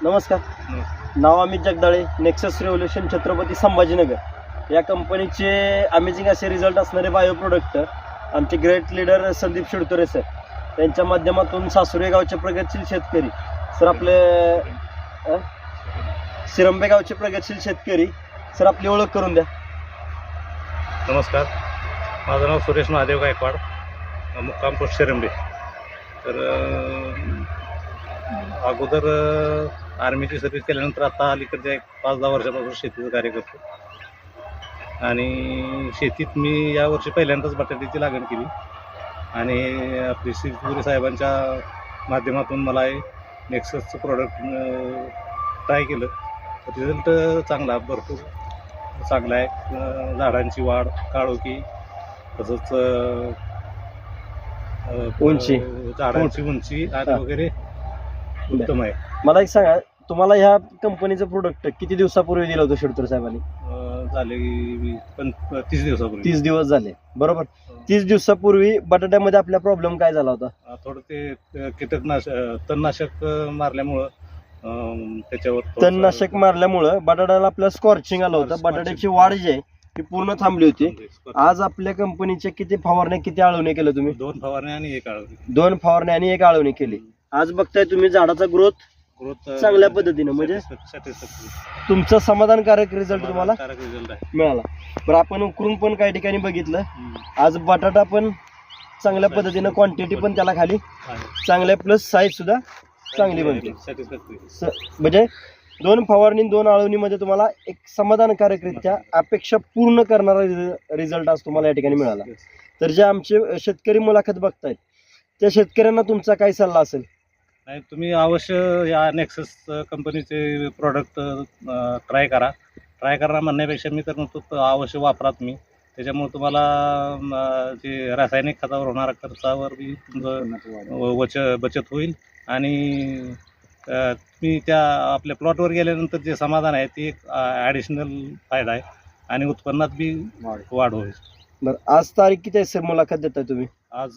नमस्कार. नाव Amit Jagdale Nexus revolution Chhatrapati Sambhajinagar. या कंपनीचे अमेझिंग असे रिझल्ट असणारे बायो प्रोडक्ट आमचे great leader Sandeep Shidtore sir त्यांच्या माध्यमातून सासुरे गावचे प्रगतशील शेतकरी सर आपले सिरंबे शिरंबे गावचे प्रगतशील शेतकरी सर आपली ओळख करून द्या. नमस्कार. माझं नाव सुरेश महादेव गायकवाड अ, मुक्काम पोस्ट शिरंबे. तर अगोदर आर्मीची सर्व्हिस केल्यानंतर आता अलीकडच्या एक पाच दहा वर्षापासून शेतीचं कार्य करतो आणि शेतीत मी यावर्षी पहिल्यांदाच बटाट्याची लागण केली आणि आपली श्री साहेबांच्या माध्यमातून मला हे नेक्ससचं प्रोडक्ट ट्राय केलं रिझल्ट चांगला भरपूर चांगला आहे झाडांची वाढ काळोखी तसंच उंची. झाडांची उंची आणि. वगैरे उत्तम आहे. मला एक सांगा तुम्हाला ह्या कंपनीचं प्रोडक्ट किती दिवसापूर्वी दिलं होतं शिडतोरे साहेबांनी? अं, झाले वी- पण तीस दिवसापूर्वी. तीस दिवस झाले. बरोबर. तीस दिवसापूर्वी बटाट्यामध्ये आपला प्रॉब्लेम काय झाला होता? अं, थोडं ते कीटकनाशक तणनाशक अं, मारल्यामुळं अं, त्याच्यावर थोडंसं- तणनाशक मारल्यामुळं बटाट्याला आपलं स्कॉर्चिंग आलं होतं. Scorching. बटाट्याची वाढ जी आहे ती पूर्ण थांबली होती. आज आपल्या कंपनीचे किती फवारण्या किती आळवणी केलं तुम्ही? दोन फवारण्या आणि एक आळवणी. दोन फवारण्या आणि एक आळवणी केली. आज बघताय तुम्ही झाडाचा ग्रोथ ग्रोथ चांगल्या पद्धतीनं म्हणजे? तुमचा समाधानकारक रिझल्ट तुम्हाला रिझल्ट आहे. मिळाला. बरं आपण उकरून पण काही ठिकाणी बघितलं. आज बटाटा पण चांगल्या पद्धतीनं क्वांटिटी पण त्याला खाली. चांगल्या प्लस साईज सुद्धा चांगली बनते. स- म्हणजे दोन फवारणी दोन आळवणीमध्ये तुम्हाला एक समाधानकारकरित्या अपेक्षा पूर्ण करणारा रिझल्ट आज तुम्हाला या ठिकाणी मिळाला. तर जे आमचे शेतकरी मुलाखत बघतायत त्या शेतकऱ्यांना तुमचा काय सल्ला असेल? नाही तुम्ही अवश्य या नेक्सस कंपनीचे प्रोडक्ट ट्राय करा. ट्राय करा म्हणण्यापेक्षा मी तर म्हणतो त- अवश्य वापरा तुम्ही त्याच्यामुळे तुम्हाला म, जे रासायनिक खतावर होणारा खर्चावर बी तुमचं वच बचत होईल. आणि तुम्ही त्या आपल्या प्लॉटवर गेल्यानंतर जे समाधान आहे ते एक ॲडिशनल फायदा आहे. आणि उत्पन्नात बी वाढ होईल. बरं आज तारीख किती आहे सर? मुलाखत देताय तुम्ही? आज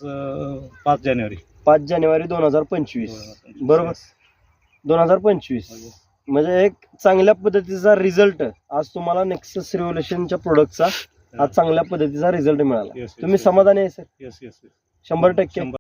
पाच जानेवारी. पाच जानेवारी दोन हजार पंचवीस. बरोबर. दोन हजार पंचवीस. म्हणजे एक चांगल्या पद्धतीचा रिझल्ट आज तुम्हाला नेक्सस रिव्होल्युशनच्या प्रोडक्टचा आज चांगल्या पद्धतीचा रिझल्ट मिळाला. तुम्ही. समाधानी आहे सर शंभर टक्के.